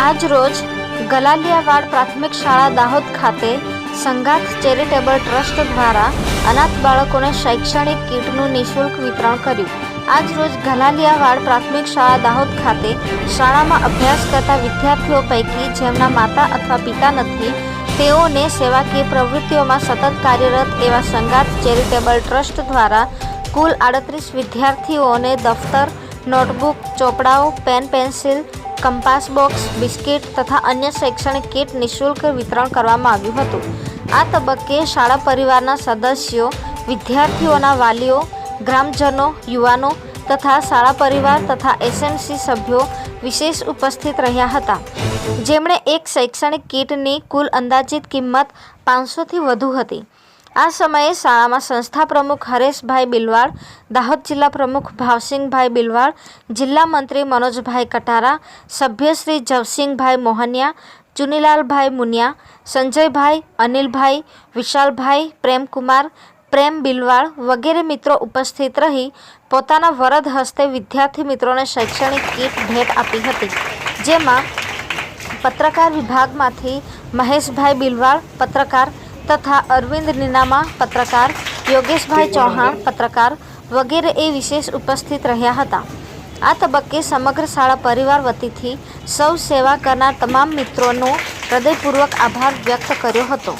આજ રોજ ગલાલિયાવાડ પ્રાથમિક શાળા દાહોદ ખાતે સંગાથ ચેરિટેબલ ટ્રસ્ટ દ્વારા અનાથ બાળકોને શૈક્ષણિક કીટનું નિઃશુલ્ક વિતરણ કર્યું. આજ રોજ ગલાલિયાવાડ પ્રાથમિક શાળા દાહોદ ખાતે શાળામાં અભ્યાસ કરતા વિદ્યાર્થીઓ પૈકી જેમના માતા અથવા પિતા નથી, તેઓને સેવાકીય પ્રવૃત્તિઓમાં સતત કાર્યરત એવા સંગાથ ચેરિટેબલ ટ્રસ્ટ દ્વારા કુલ આડત્રીસ વિદ્યાર્થીઓને દફતર, notebook, ચોપડાઓ, pen, pencil compass box, biscuit તથા અન્ય શૈક્ષણિક કીટ નિઃશુલ્ક વિતરણ કરવામાં આવ્યું હતું. આ તબક્કે શાળા પરિવારના સદસ્યો, વિદ્યાર્થીઓના વાલીઓ, ગ્રામજનો, યુવાનો તથા શાળા પરિવાર તથા એસએમસી સભ્યો વિશેષ ઉપસ્થિત રહ્યા હતા. જેમણે એક શૈક્ષણિક કીટની કુલ અંદાજિત કિંમત પાંચસોથી વધુ હતી. આ સમયે શાળામાં સંસ્થા પ્રમુખ હરેશભાઈ બિલવાડ, દાહોદ જિલ્લા પ્રમુખ ભાવસિંહભાઈ બિલવાડ, જિલ્લા મંત્રી મનોજભાઈ કટારા, સભ્ય શ્રી જવસિંહભાઈ મોહનિયા, ચુનીલાલભાઈ મુનિયા, સંજયભાઈ, અનિલભાઈ, વિશાલભાઈ, પ્રેમકુમાર, પ્રેમ બિલવાળ વગેરે મિત્રો ઉપસ્થિત રહી પોતાના વરદ હસ્તે વિદ્યાર્થી મિત્રોને શૈક્ષણિક કીટ ભેટ આપી હતી, જેમાં પત્રકાર વિભાગમાંથી મહેશભાઈ બિલવાળ પત્રકાર તથા અરવિંદ નીનામા પત્રકાર યોગેશભાઈ ચૌહાણ પત્રકાર વગેરે એ વિશેષ ઉપસ્થિત રહ્યા હતા. આ તબક્કે સમગ્ર શાળા પરિવાર વતીથી સૌ સેવા કરનાર તમામ મિત્રોનો હૃદયપૂર્વક આભાર વ્યક્ત કર્યો હતો.